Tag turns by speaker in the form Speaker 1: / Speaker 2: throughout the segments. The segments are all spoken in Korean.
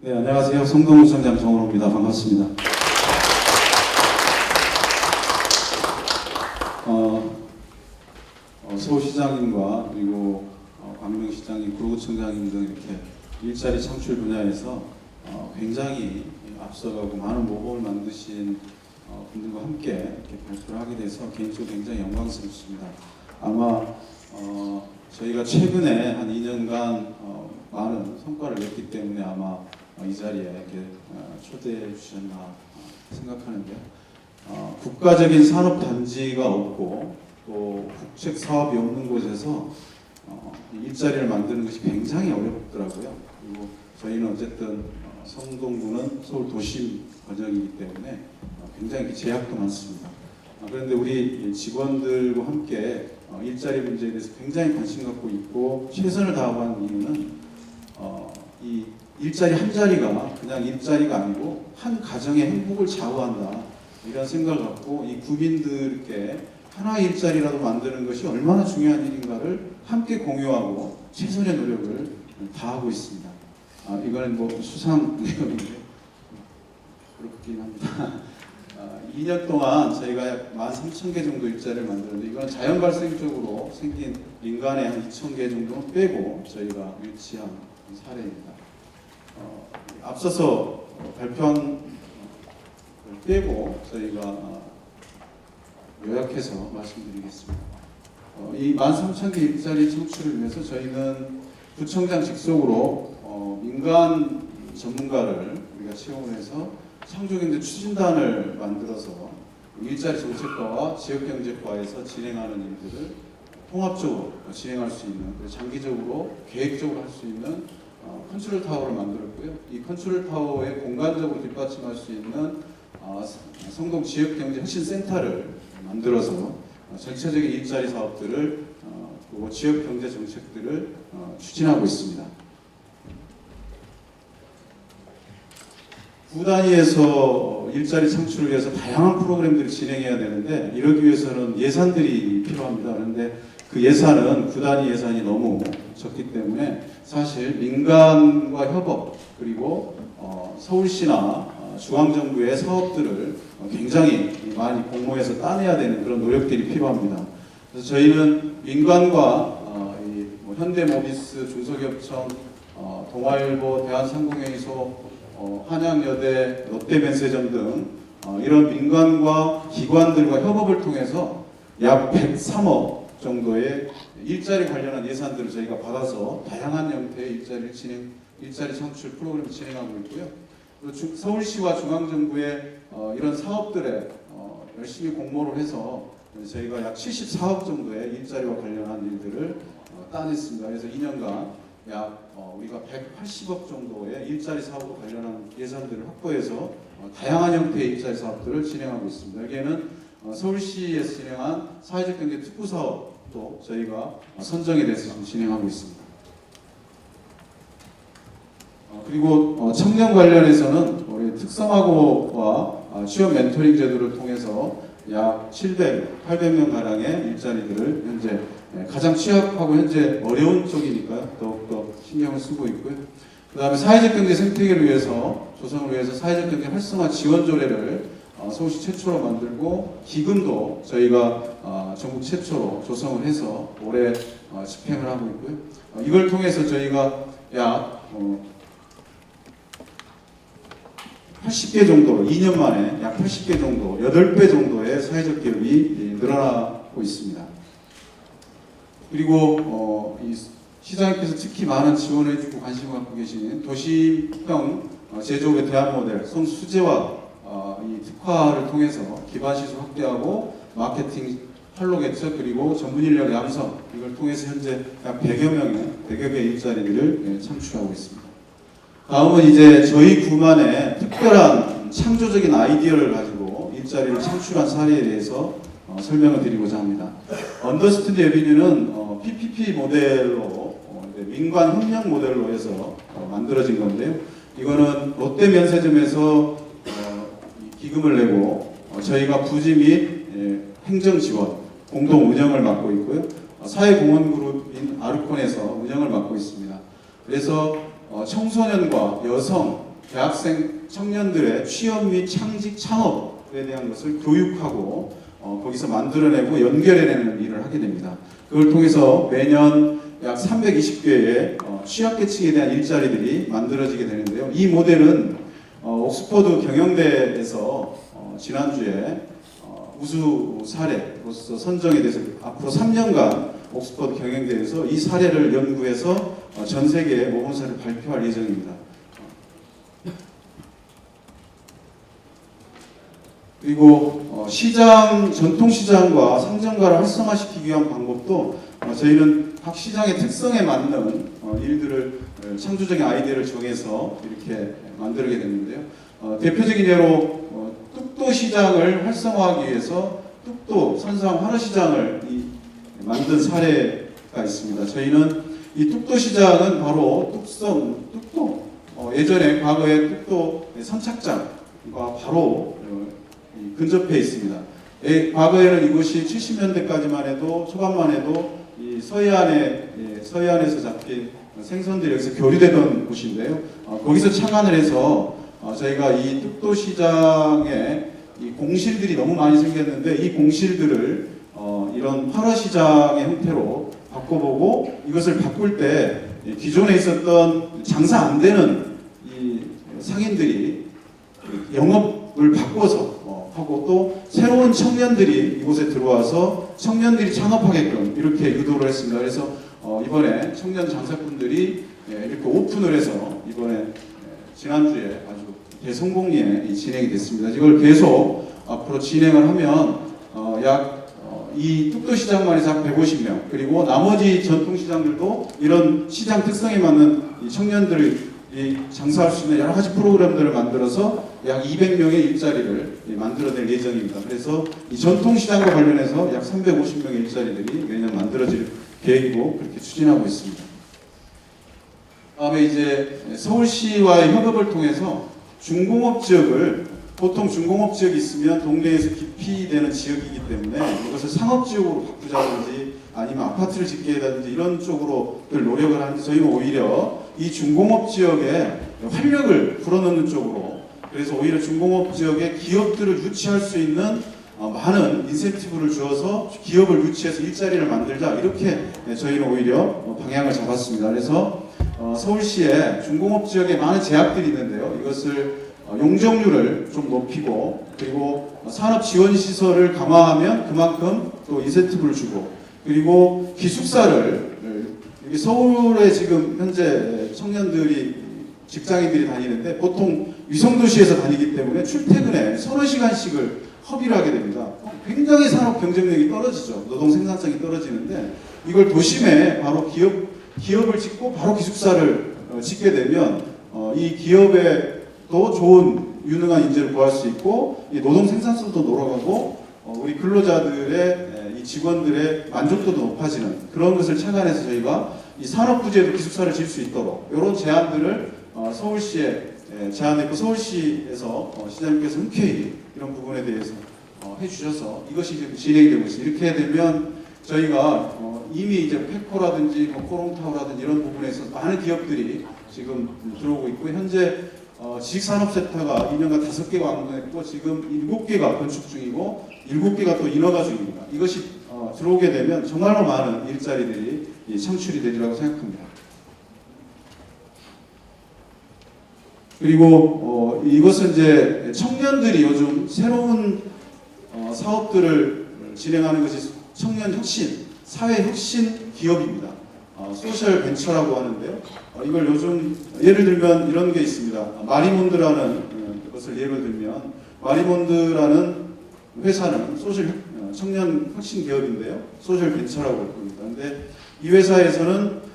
Speaker 1: 네, 안녕하세요. 성동구청장 정으로입니다. 반갑습니다. 어, 어, 서울시장님과 그리고 어, 광명시장님, 구로구청장님 등 이렇게 일자리 창출 분야에서 어, 굉장히 앞서가고 많은 모범을 만드신 어, 분들과 함께 이렇게 발표를 하게 돼서 개인적으로 굉장히 영광스럽습니다. 아마 어, 저희가 최근에 한 2년간 어, 많은 성과를 냈기 때문에 아마 어, 이 자리에 이렇게 어, 초대해 주셨나 어, 생각하는데요. 어, 국가적인 산업 단지가 없고 또 국책 사업이 없는 곳에서 어, 이 일자리를 만드는 것이 굉장히 어렵더라고요. 그리고 저희는 어쨌든 어, 성동구는 서울 도심 권역이기 때문에 어, 굉장히 제약도 많습니다. 아, 그런데 우리 직원들과 함께 어, 일자리 문제에 대해서 굉장히 관심 갖고 있고 최선을 다하고 하는 이유는 어, 이 일자리 한 자리가 그냥 일자리가 아니고 한 가정의 행복을 좌우한다 이런 생각을 갖고 이 국민들께 하나의 일자리라도 만드는 것이 얼마나 중요한 일인가를 함께 공유하고 최선의 노력을 다하고 있습니다. 아, 이거는 뭐 수상 내용인데 그렇긴 합니다. 아, 2년 동안 저희가 약 13,000개 정도 일자리를 만드는데 이건 자연 발생적으로 생긴 민간의 한 2,000개 정도 빼고 저희가 유치한 사례입니다. 어, 앞서서 어, 발표한 걸 빼고 저희가 어, 요약해서 말씀드리겠습니다. 어, 이 13,000개 일자리 창출을 위해서 저희는 구청장 직속으로 어, 민간 전문가를 우리가 채용을 해서 창조경제 추진단을 만들어서 일자리 정책과와 지역경제과에서 진행하는 일들을 통합적으로 진행할 수 있는 장기적으로 계획적으로 할 수 있는 어, 컨트롤 타워를 만들었고요. 이 컨트롤 타워에 공간적으로 뒷받침할 수 있는 어, 성동 지역경제 혁신센터를 만들어서 어, 전체적인 일자리 사업들을 어, 지역경제 정책들을 어, 추진하고 있습니다. 구 단위에서 일자리 창출을 위해서 다양한 프로그램들을 진행해야 되는데 이러기 위해서는 예산들이 필요합니다. 그런데 그 예산은 구 단위 예산이 너무 적기 때문에 사실 민간과 협업 그리고 어, 서울시나 어, 중앙정부의 사업들을 어, 굉장히 많이 공모해서 따내야 되는 그런 노력들이 필요합니다. 그래서 저희는 민간과 어, 이, 뭐 현대모비스, 중소기업청, 어, 동아일보, 대한상공회의소, 어, 한양여대, 롯데면세점 등 어, 이런 민간과 기관들과 협업을 통해서 약 103억 정도의 일자리 관련한 예산들을 저희가 받아서 다양한 형태의 일자리 진행, 일자리 창출 프로그램을 진행하고 있고요. 서울시와 중앙정부의 어, 이런 사업들에 어, 열심히 공모를 해서 저희가 약 74억 정도의 일자리와 관련한 일들을 어, 따냈습니다. 그래서 2년간 약 어, 우리가 180억 정도의 일자리 사업과 관련한 예산들을 확보해서 어, 다양한 형태의 일자리 사업들을 진행하고 있습니다. 여기에는 어, 서울시에서 진행한 사회적 경제 특구 사업도 저희가 어, 선정에 대해서 지금 진행하고 있습니다. 어, 그리고 어, 청년 관련해서는 우리 특성화고와 어, 취업 멘토링 제도를 통해서 약 700, 800명 가량의 일자리들을 현재 예, 가장 취약하고 현재 어려운 쪽이니까 더욱더 신경을 쓰고 있고요. 그 다음에 사회적 경제 생태계를 위해서 조성을 위해서 사회적 경제 활성화 지원 조례를 어, 서울시 최초로 만들고 기금도 저희가 어, 전국 최초로 조성을 해서 올해 어, 집행을 하고 있고요. 어, 이걸 통해서 저희가 약 어, 80개 정도, 2년 만에 약 80개 정도, 8배 정도의 사회적 기업이 예, 늘어나고 있습니다. 그리고 어, 이 시장님께서 특히 많은 지원해주고 관심을 갖고 계시는 도시형 어, 제조업의 대안 모델, 어, 이 특화를 통해서 기반 시설 확대하고 마케팅 활로 개척 그리고 전문 인력 양성 이걸 통해서 현재 약 100여 명의 100여 개의 일자리를 예, 창출하고 있습니다. 다음은 이제 저희 구만의 특별한 창조적인 아이디어를 가지고 일자리를 창출한 사례에 대해서 어, 설명을 드리고자 합니다. 언더스탠드 에비뉴는 어, PPP 모델로 어, 민관 협력 모델로 해서 어, 만들어진 건데요. 이거는 롯데 면세점에서 기금을 내고 어, 저희가 부지 및 예, 행정 지원 공동 운영을 맡고 있고요. 어, 사회공헌 그룹인 아르콘에서 운영을 맡고 있습니다. 그래서 어, 청소년과 여성 대학생 청년들의 취업 및 창직 창업에 대한 것을 교육하고 어, 거기서 만들어내고 연결해내는 일을 하게 됩니다. 그걸 통해서 매년 약 320개의 어, 취약계층에 대한 일자리들이 만들어지게 되는데요. 이 모델은 어, 옥스퍼드 경영대에서 어, 지난주에 어, 우수 사례로서 선정이 돼서 앞으로 3년간 옥스퍼드 경영대에서 이 사례를 연구해서 어, 전 세계에 모범사를 발표할 예정입니다. 그리고 어, 시장 전통 시장과 상점가를 활성화시키기 위한 방법도 어, 저희는 각 시장의 특성에 맞는 어, 일들을 어, 창조적인 아이디어를 정해서 이렇게 만들게 됐는데요. 어, 대표적인 예로 어, 뚝도 시장을 활성화하기 위해서 뚝도 선상 화로 시장을 이, 만든 사례가 있습니다. 저희는 이 뚝도 시장은 바로 뚝섬 뚝도 어, 예전에 과거에 뚝도 선착장과 바로 근접해 있습니다. 예, 과거에는 이곳이 70년대까지만 해도 초반만 해도 이 서해안에 예, 서해안에서 잡힌 생선들이 여기서 교류되던 곳인데요. 어, 거기서 착안을 해서 어, 저희가 이 뚝도 시장에 이 공실들이 너무 많이 생겼는데 이 공실들을 어, 이런 활화 시장의 형태로 바꿔보고 이것을 바꿀 때이 기존에 있었던 장사 안 되는 이 상인들이 영업을 바꿔서 어, 하고 또 새로운 청년들이 이곳에 들어와서 청년들이 창업하게끔 이렇게 유도를 했습니다. 그래서 어, 이번에 청년 장사꾼들이 예, 이렇게 오픈을 해서 이번에 예, 지난주에 아주 대성공리에 이 진행이 됐습니다. 이걸 계속 앞으로 진행을 하면 어, 약 이 뚝도 시장만 해서 한 150명 그리고 나머지 전통 시장들도 이런 시장 특성에 맞는 이 청년들을 이 장사할 수 있는 여러 가지 프로그램들을 만들어서 약 200명의 일자리를 이 만들어낼 예정입니다. 그래서 이 전통 시장과 관련해서 약 350명의 일자리들이 매년 만들어질 계획이고 그렇게 추진하고 있습니다. 다음에 이제 서울시와의 협업을 통해서 중공업 지역을 보통 중공업 지역이 있으면 동네에서 깊이 되는 지역이기 때문에 이것을 상업 지역으로 바꾸자든지 아니면 아파트를 짓게 해다든지 이런 쪽으로 늘 노력을 하는데 저희는 오히려 이 중공업 지역에 활력을 불어넣는 쪽으로 그래서 오히려 중공업 지역에 기업들을 유치할 수 있는 어, 많은 인센티브를 주어서 기업을 유치해서 일자리를 만들자 이렇게 네, 저희는 오히려 어, 방향을 잡았습니다. 그래서 어, 서울시에 중공업 지역에 많은 제약들이 있는데요. 이것을 어, 용적률을 좀 높이고 그리고 어, 산업 지원 시설을 강화하면 그만큼 또 인센티브를 주고 그리고 기숙사를 서울에 지금 현재 청년들이 직장인들이 다니는데 보통 위성도시에서 다니기 때문에 출퇴근에 서너 시간씩을 허비를 하게 됩니다. 굉장히 산업 경쟁력이 떨어지죠. 노동 생산성이 떨어지는데 이걸 도심에 바로 기업 기업을 짓고 바로 기숙사를 어, 짓게 되면 어, 이 기업에 또 좋은 유능한 인재를 구할 수 있고 이 노동 생산성도 늘어가고 어, 우리 근로자들의 에, 이 직원들의 만족도도 높아지는 그런 것을 착안해서 저희가 이 산업 부지에도 기숙사를 질수 있도록 이런 제안들을 어, 서울시에 에, 제안했고 서울시에서 어, 시장님께서 흔쾌히 이런 부분에 대해서 어, 해주셔서 이것이 이제 진행이 되고 있습니다. 이렇게 되면 저희가 어, 이미 이제 페코라든지 뭐 코롱타워라든지 이런 부분에서 많은 기업들이 지금 들어오고 있고 현재 어, 지식산업센터가 2년간 5개가 완공했고 지금 7개가 건축 중이고 7개가 또 인허가 중입니다. 이것이 어, 들어오게 되면 정말로 많은 일자리들이 이 창출이 되리라고 생각합니다. 그리고 어, 이것은 이제 청년들이 요즘 새로운 어, 사업들을 진행하는 것이 청년 혁신, 사회 혁신 기업입니다. 어, 소셜 벤처라고 하는데요. 어, 이걸 요즘 예를 들면 이런 게 있습니다. 어, 마리몬드라는 어, 것을 예를 들면 마리몬드라는 회사는 소셜 혁- 어, 청년 혁신 기업인데요. 소셜 벤처라고 할 겁니다. 근데 이 회사에서는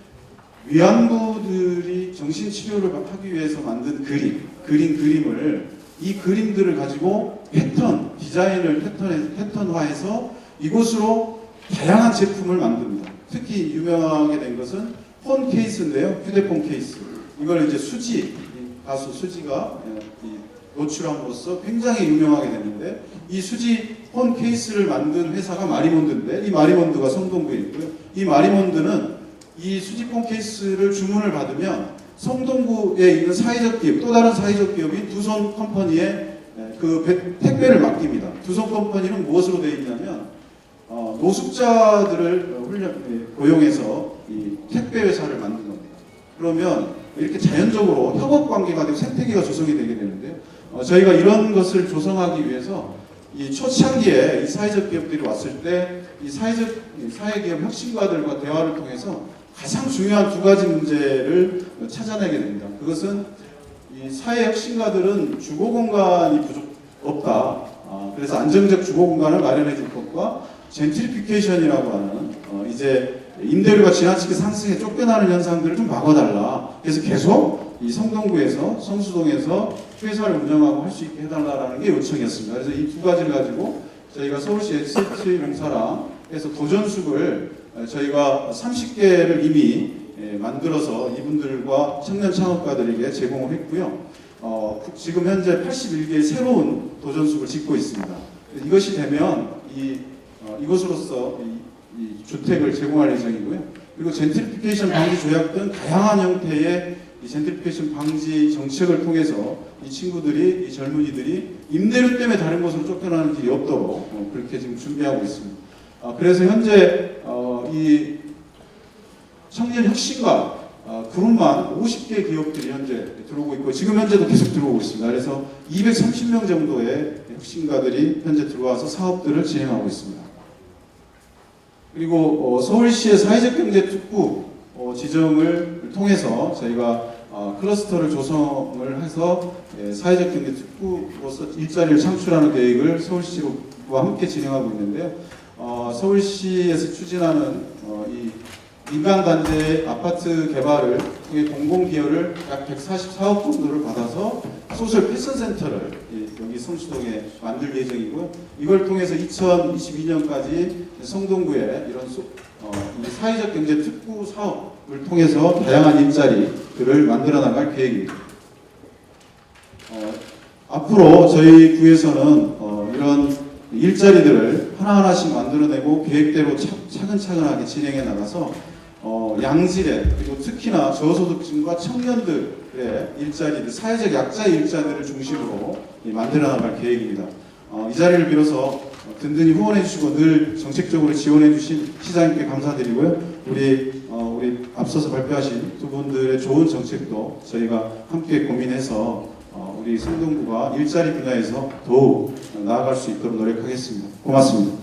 Speaker 1: 위안부들이 정신 치료를 하기 위해서 만든 그림, 그린 그림을 이 그림들을 가지고 패턴, 디자인을 패턴, 패턴화해서 이곳으로 다양한 제품을 만듭니다. 특히 유명하게 된 것은 폰 케이스인데요. 휴대폰 케이스. 이걸 이제 수지, 이 가수 수지가 예, 이 노출함으로써 굉장히 유명하게 됐는데 이 수지 폰 케이스를 만든 회사가 마리몬드인데 이 마리몬드가 성동구에 있고요. 이 마리몬드는 이 수지폰 케이스를 주문을 받으면 성동구에 있는 사회적 기업, 또 다른 사회적 기업인 두손 컴퍼니에 에, 그 배- 택배를 맡깁니다. 두손 컴퍼니는 무엇으로 되어 있냐면 어, 노숙자들을 어, 훈련, 예, 고용해서 이 택배 회사를 만든 겁니다. 그러면 이렇게 자연적으로 협업 관계가 되고 생태계가 조성이 되게 되는데요. 어, 저희가 이런 것을 조성하기 위해서 이 초창기에 이 사회적 기업들이 왔을 때 이 사회적 이 사회기업 혁신가들과 대화를 통해서 가장 중요한 두 가지 문제를 찾아내게 됩니다. 그것은 이 사회 혁신가들은 주거 공간이 부족 없다. 아, 그래서 안정적 주거 공간을 마련해 줄 것과 젠트리피케이션이라고 하는 어, 이제 임대료가 지나치게 상승해 쫓겨나는 현상들을 좀 막아달라. 그래서 계속 이 성동구에서 성수동에서 회사를 운영하고 할 수 있게 해달라라는 게 요청이었습니다. 그래서 이 두 가지를 가지고 저희가 서울시 엑시트 공사랑 해서 도전숙을 어, 저희가 30개를 이미 예, 만들어서 이분들과 청년 창업가들에게 제공을 했고요. 어, 구- 지금 현재 81개의 새로운 도전숙을 짓고 있습니다. 이것이 되면 이 어, 이것으로서 이, 이 주택을 제공할 예정이고요. 그리고 젠트리피케이션 방지 조약 등 다양한 형태의 이 젠트리피케이션 방지 정책을 통해서 이 친구들이 이 젊은이들이 임대료 때문에 다른 곳으로 쫓겨나는 일이 없도록 어, 그렇게 지금 준비하고 있습니다. 아, 그래서 현재 어, 이 청년 혁신가 어, 그룹만 50개 기업들이 현재 들어오고 있고 지금 현재도 계속 들어오고 있습니다. 그래서 230명 정도의 혁신가들이 현재 들어와서 사업들을 진행하고 있습니다. 그리고 어, 서울시의 사회적 경제 특구 어, 지정을 통해서 저희가 어, 클러스터를 조성을 해서 예, 사회적 경제 특구로서 일자리를 창출하는 계획을 서울시와 함께 진행하고 있는데요. 어, 서울시에서 추진하는 어, 이 민간 단지의 아파트 개발을 통해 공공 기여를 약 144억 정도를 받아서 소셜 패션 센터를 이- 여기 성수동에 만들 예정이고요. 이걸 통해서 2022년까지 성동구에 이런 소- 어, 이 사회적 경제 특구 사업을 통해서 다양한 일자리들을 만들어 나갈 계획입니다. 어, 앞으로 저희 구에서는 어, 이런 일자리들을 하나하나씩 만들어내고 계획대로 차, 차근차근하게 진행해 나가서 어, 양질의 그리고 특히나 저소득층과 청년들의 일자리들, 사회적 약자의 일자리들을 중심으로 이 만들어 나갈 계획입니다. 어, 이 자리를 빌어서 어, 든든히 후원해 주시고 늘 정책적으로 지원해 주신 시장님께 감사드리고요. 우리 어, 우리 앞서서 발표하신 두 분들의 좋은 정책도 저희가 함께 고민해서 어, 우리 성동구가 일자리 분야에서 더욱 나아갈 수 있도록 노력하겠습니다. 고맙습니다.
Speaker 2: 네,